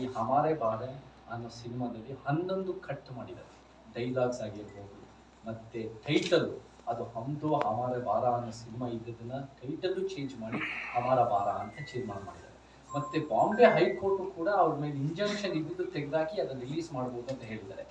ಈ ಹಮಾರೆ ಬಾರೆ ಅನ್ನೋ ಸಿನಿಮಾದಲ್ಲಿ ಹನ್ನೊಂದು ಕಟ್ ಮಾಡಿದ್ದಾರೆ. ಡೈಲಾಗ್ಸ್ ಆಗಿರ್ಬೋದು, ಮತ್ತೆ ಟೈಟಲ್ ಅದು ಹಮ್ದು ಹಮಾರೆ ಬಾರ ಅನ್ನೋ ಸಿನಿಮಾ ಇದ್ದದನ್ನ ಟೈಟಲ್ಲು ಚೇಂಜ್ ಮಾಡಿ ಹಮಾರ ಬಾರ ಅಂತ ಚೇಂಜ್ ಮಾಡಿದ್ದಾರೆ. ಮತ್ತೆ ಬಾಂಬೆ ಹೈಕೋರ್ಟ್ ಕೂಡ ಅವ್ರ ಮೇಲೆ ಇಂಜಂಕ್ಷನ್ ಇದ್ದಿದ್ದು ತೆಗೆದಾಕಿ ಅದನ್ನ ರಿಲೀಸ್ ಮಾಡಬಹುದು ಅಂತ ಹೇಳಿದ್ದಾರೆ.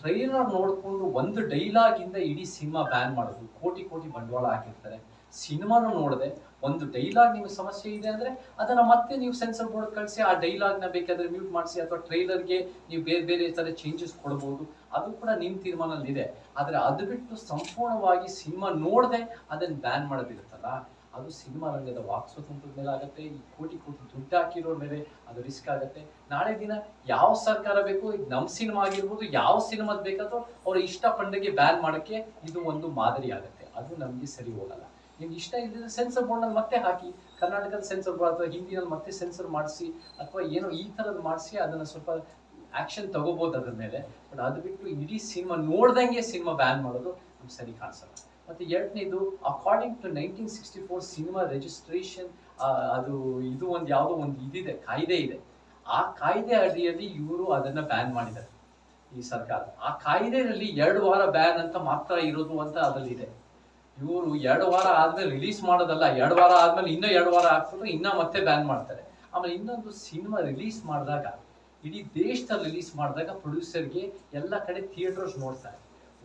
ಟ್ರೈಲರ್ ನೋಡಿಕೊಂಡು ಒಂದು ಡೈಲಾಗ್ ಇಂದ ಇಡೀ ಸಿನಿಮಾ ಬ್ಯಾನ್ ಮಾಡೋದು, ಕೋಟಿ ಕೋಟಿ ಬಂಡವಾಳ ಹಾಕಿರ್ತಾರೆ. ಸಿನಿಮಾನು ನೋಡದೆ ಒಂದು ಡೈಲಾಗ್ ನಿಮ್ಗೆ ಸಮಸ್ಯೆ ಇದೆ ಅಂದ್ರೆ ಅದನ್ನ ಮತ್ತೆ ನೀವು ಸೆನ್ಸರ್ ಬೋರ್ಡ್ ಕಳಿಸಿ, ಆ ಡೈಲಾಗ್ನ ಬೇಕಾದ್ರೆ ಮ್ಯೂಟ್ ಮಾಡಿಸಿ ಅಥವಾ ಟ್ರೈಲರ್ಗೆ ನೀವು ಬೇರೆ ಬೇರೆ ತರ ಚೇಂಜಸ್ ಕೊಡಬಹುದು ಅದು ಕೂಡ ನಿಮ್ಮ ತೀರ್ಮಾನದಲ್ಲಿ ಇದೆ ಆದ್ರೆ ಅದು ಬಿಟ್ಟು ಸಂಪೂರ್ಣವಾಗಿ ಸಿನಿಮಾ ನೋಡದೆ ಅದನ್ನ ಬ್ಯಾನ್ ಮಾಡೋದಿರುತ್ತಲ್ಲ, ಅದು ಸಿನಿಮಾ ರಂಗದ ವಾಕ್ ಸ್ವಾತಂತ್ರ್ಯದ ಮೇಲೆ ಆಗುತ್ತೆ, ಈ ಕೋಟಿ ಕೋಟಿ ದುಡ್ಡು ಹಾಕಿರೋ ಮೇಲೆ ಅದು ರಿಸ್ಕ್ ಆಗುತ್ತೆ. ನಾಳೆ ದಿನ ಯಾವ ಸರ್ಕಾರ ಬೇಕು ಈಗ ನಮ್ಮ ಸಿನಿಮಾ ಆಗಿರ್ಬೋದು, ಯಾವ ಸಿನಿಮಾದ ಬೇಕಾದ್ರೂ ಅವರ ಇಷ್ಟ ಪಂಡಗೆ ಬ್ಯಾನ್ ಮಾಡೋಕ್ಕೆ ಇದು ಒಂದು ಮಾದರಿ ಆಗುತ್ತೆ ಅದು ನಮಗೆ ಸರಿ ಹೋಗಲ್ಲ. ನಿಮ್ಗೆ ಇಷ್ಟ ಇಲ್ಲದಿದ್ರೆ ಸೆನ್ಸರ್ ಬೋರ್ಡ್ನಲ್ಲಿ ಮತ್ತೆ ಹಾಕಿ, ಕರ್ನಾಟಕದ ಸೆನ್ಸರ್ ಬೋರ್ಡ್ ಅಥವಾ ಹಿಂದಿನಲ್ಲಿ ಮತ್ತೆ ಸೆನ್ಸರ್ ಮಾಡಿಸಿ ಅಥವಾ ಏನೋ ಈ ಥರದ್ದು ಮಾಡಿಸಿ ಅದನ್ನ ಸ್ವಲ್ಪ ಆಕ್ಷನ್ ತಗೋಬೋದು ಅದ್ರ ಮೇಲೆ. ಬಟ್ ಅದು ಬಿಟ್ಟು ಇಡೀ ಸಿನಿಮಾ ನೋಡ್ದಂಗೆ ಸಿನಿಮಾ ಬ್ಯಾನ್ ಮಾಡೋದು ನಮ್ಗೆ ಸರಿ ಕಾಣಿಸಲ್ಲ. ಮತ್ತೆ ಎರಡನೇದು according to nineteen sixty four cinema registration ಅದು ಇದು ಒಂದು ಯಾವುದೋ ಒಂದು ಇದಿದೆ, ಕಾಯ್ದೆ ಇದೆ. ಆ ಕಾಯ್ದೆ ಅಡಿಯಲ್ಲಿ ಇವರು ಅದನ್ನ ಬ್ಯಾನ್ ಮಾಡಿದ್ದಾರೆ ಈ ಸರ್ಕಾರ. ಆ ಕಾಯ್ದೆಯಲ್ಲಿ ಎರಡು ವಾರ ಬ್ಯಾನ್ ಅಂತ ಮಾತ್ರ ಇರೋದು ಅಂತ ಅದ್ರಲ್ಲಿ ಇದೆ ಇವರು ಎರಡು ವಾರ ಆದ್ಮೇಲೆ ರಿಲೀಸ್ ಮಾಡೋದಲ್ಲ, ಎರಡು ವಾರ ಆದ್ಮೇಲೆ ಇನ್ನೂ ಎರಡು ವಾರ ಹಾಕ್ಬಿಟ್ರೆ ಇನ್ನ ಮತ್ತೆ ಬ್ಯಾನ್ ಮಾಡ್ತಾರೆ. ಆಮೇಲೆ ಇನ್ನೊಂದು ಸಿನಿಮಾ ರಿಲೀಸ್ ಮಾಡಿದಾಗ, ಇಡೀ ದೇಶದಲ್ಲಿ ರಿಲೀಸ್ ಮಾಡಿದಾಗ ಪ್ರೊಡ್ಯೂಸರ್ಗೆ ಎಲ್ಲ ಕಡೆ ಥಿಯೇಟರ್ಸ್ ನೋಡ್ತಾರೆ.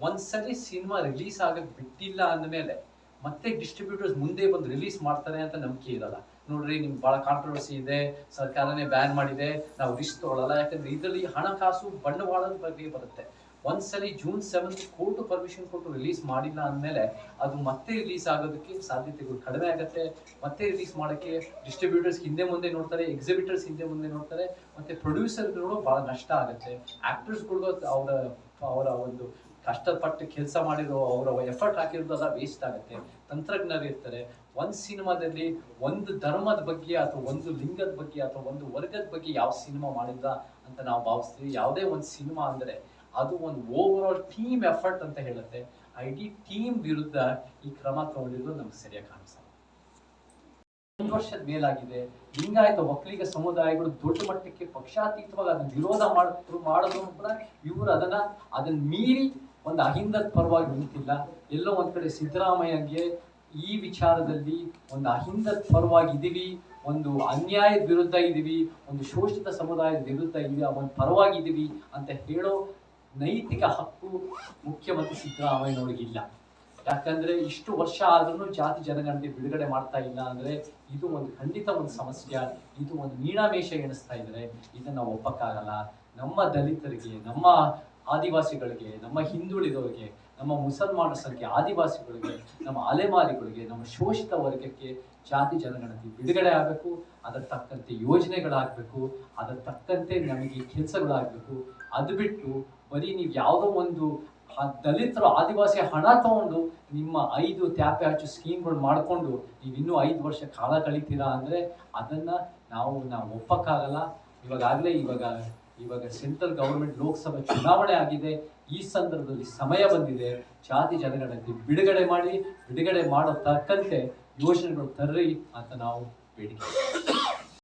ಒಂದ್ಸರಿ ಸಿನಿಮಾ ರಿಲೀಸ್ ಆಗಕ್ಕೆ ಬಿಟ್ಟಿಲ್ಲ ಅಂದಮೇಲೆ ಮತ್ತೆ ಡಿಸ್ಟ್ರಿಬ್ಯೂಟರ್ಸ್ ಮುಂದೆ ಬಂದು ರಿಲೀಸ್ ಮಾಡ್ತಾರೆ ಅಂತ ನಂಬಿಕೆ ಇರಲ್ಲ. ನೋಡ್ರಿ, ನಿಮ್ಗೆ ಬಹಳ ಕಾಂಟ್ರವರ್ಸಿ ಇದೆ, ಸರ್ಕಾರನೇ ಬ್ಯಾನ್ ಮಾಡಿದೆ, ನಾವು ರಿಸ್ಕ್ ತಗೊಳ್ಳಲ್ಲ ಯಾಕಂದ್ರೆ ಇದರಲ್ಲಿ ಹಣಕಾಸು ಬಂಡವಾಳದ ಬಗ್ಗೆ ಬರುತ್ತೆ. ಒಂದ್ಸಲಿ ಜೂನ್ ಸೆವೆಂತ್ ಕೋರ್ಟ್ ಪರ್ಮಿಷನ್ ಕೊಟ್ಟು ರಿಲೀಸ್ ಮಾಡಿಲ್ಲ ಅಂದಮೇಲೆ ಅದು ಮತ್ತೆ ರಿಲೀಸ್ ಆಗೋದಕ್ಕೆ ಸಾಧ್ಯತೆಗಳು ಕಡಿಮೆ ಆಗುತ್ತೆ. ಮತ್ತೆ ರಿಲೀಸ್ ಮಾಡೋಕ್ಕೆ ಡಿಸ್ಟ್ರಿಬ್ಯೂಟರ್ಸ್ ಹಿಂದೆ ಮುಂದೆ ನೋಡ್ತಾರೆ ಎಕ್ಸಿಬಿಟರ್ಸ್ ಹಿಂದೆ ಮುಂದೆ ನೋಡ್ತಾರೆ, ಮತ್ತೆ ಪ್ರೊಡ್ಯೂಸರ್ಗಳು ಭಾಳ ನಷ್ಟ ಆಗುತ್ತೆ. ಆ್ಯಕ್ಟರ್ಸ್ಗಳಿಗೂ ಅವರ ಅವರ ಒಂದು ಕಷ್ಟಪಟ್ಟು ಕೆಲಸ ಮಾಡಿರೋ, ಅವರ ಎಫರ್ಟ್ ಹಾಕಿರೋದೆಲ್ಲ ವೇಸ್ಟ್ ಆಗುತ್ತೆ. ತಂತ್ರಜ್ಞರು ಇರ್ತಾರೆ. ಒಂದು ಸಿನಿಮಾದಲ್ಲಿ ಒಂದು ಧರ್ಮದ ಬಗ್ಗೆ ಅಥವಾ ಒಂದು ಲಿಂಗದ ಬಗ್ಗೆ ಅಥವಾ ಒಂದು ವರ್ಗದ ಬಗ್ಗೆ ಯಾವ ಸಿನಿಮಾ ಮಾಡಿಲ್ಲ ಅಂತ ನಾವು ಭಾವಿಸ್ತೀವಿ. ಯಾವುದೇ ಒಂದು ಸಿನಿಮಾ ಅಂದ್ರೆ ಅದು ಒಂದು ಓವರ್ ಆಲ್ ಟೀಮ್ ಎಫರ್ಟ್ ಅಂತ ಹೇಳುತ್ತೆ. ಇಡೀ ಟೀಮ್ ವಿರುದ್ಧ ಈ ಕ್ರಮ ತಗೊಂಡಿರೋದು ನಮ್ಗೆ ಸರಿಯಾಗಿ ಕಾಣಿಸಲ್ಲ. ಒಂದು ವರ್ಷದ ಮೇಲಾಗಿದೆ. ಲಿಂಗಾಯತ ಒಕ್ಕಲಿಗ ಸಮುದಾಯಗಳು ದೊಡ್ಡ ಮಟ್ಟಕ್ಕೆ ಪಕ್ಷಾತೀತವಾಗಿ ಅದನ್ನ ವಿರೋಧ ಮಾಡಿದ್ರು ಮಾಡಿದ್ರು ಕೂಡ ಇವರು ಅದನ್ನ ಅದನ್ನ ಮೀರಿ ಒಂದು ಅಹಿಂದದ ಪರವಾಗಿ ನಿಂತಿಲ್ಲ ಎಲ್ಲೋ ಒಂದ್ ಕಡೆ ಸಿದ್ದರಾಮಯ್ಯಗೆ ಈ ವಿಚಾರದಲ್ಲಿ ಒಂದು ಅಹಿಂದದ ಪರವಾಗಿ ಇದೀವಿ, ಒಂದು ಅನ್ಯಾಯದ ವಿರುದ್ಧ ಇದೀವಿ, ಒಂದು ಶೋಷಿತ ಸಮುದಾಯದ ವಿರುದ್ಧ ಇದೀವಿ ಒಂದು ಪರವಾಗಿ ಇದೀವಿ ಅಂತ ಹೇಳೋ ನೈತಿಕ ಹಕ್ಕು ಮುಖ್ಯಮಂತ್ರಿ ಸಿದ್ದರಾಮಯ್ಯನವ್ರಿಗಿಲ್ಲ ಯಾಕಂದ್ರೆ ಇಷ್ಟು ವರ್ಷ ಆದ್ರೂ ಜಾತಿ ಜನಗಣತಿ ಬಿಡುಗಡೆ ಮಾಡ್ತಾ ಇಲ್ಲ ಅಂದ್ರೆ ಇದು ಒಂದು ಖಂಡಿತ ಒಂದು ಸಮಸ್ಯೆ, ಇದು ಒಂದು ಮೀನಾಮೇಷ ಎಣಿಸ್ತಾ ಇದ್ರೆ ಇದನ್ನ ಒಪ್ಪಕ್ಕಾಗಲ್ಲ ನಮ್ಮ ದಲಿತರಿಗೆ, ನಮ್ಮ ಆದಿವಾಸಿಗಳಿಗೆ, ನಮ್ಮ ಹಿಂದುಳಿದವರಿಗೆ, ನಮ್ಮ ಮುಸಲ್ಮಾನ ಸಂಖ್ಯೆ ಆದಿವಾಸಿಗಳಿಗೆ, ನಮ್ಮ ಅಲೆಮಾರಿಗಳಿಗೆ, ನಮ್ಮ ಶೋಷಿತ ವರ್ಗಕ್ಕೆ ಜಾತಿ ಜನಗಣತಿ ಬಿಡುಗಡೆ ಆಗಬೇಕು. ಅದರ ತಕ್ಕಂತೆ ಯೋಜನೆಗಳಾಗಬೇಕು. ಅದರ ತಕ್ಕಂತೆ ನಮಗೆ ಕೆಲಸಗಳಾಗಬೇಕು. ಅದು ಬಿಟ್ಟು ಬರೀ ನೀವು ಯಾವುದೋ ಒಂದು ದಲಿತರು ಆದಿವಾಸಿ ಹಣ ತಗೊಂಡು ನಿಮ್ಮ ಐದು ತ್ಯಾಪೆ ಹಚ್ಚು ಸ್ಕೀಮ್ಗಳು ಮಾಡಿಕೊಂಡು ನೀವು ಇನ್ನೂ ಐದು ವರ್ಷ ಕಾಲ ಕಳೀತೀರಾ ಅಂದರೆ ಅದನ್ನು ನಾವು ನಾವು ಒಪ್ಪಕ್ಕಾಗಲ್ಲ. ಇವಾಗಾಗಲೇ ಇವಾಗ ಇವಾಗ ಸೆಂಟ್ರಲ್ ಗೌರ್ಮೆಂಟ್ ಲೋಕಸಭೆ ಚುನಾವಣೆ ಆಗಿದೆ. ಈ ಸಂದರ್ಭದಲ್ಲಿ ಸಮಯ ಬಂದಿದೆ. ಜಾತಿ ಜನಗಣತಿ ಬಿಡುಗಡೆ ಮಾಡಿ, ಬಿಡುಗಡೆ ಮಾಡೋ ತಕ್ಕಂತೆ ಯೋಜನೆಗಳು ತರ್ರಿ ಅಂತ ನಾವು ಬೇಡಿಕೆ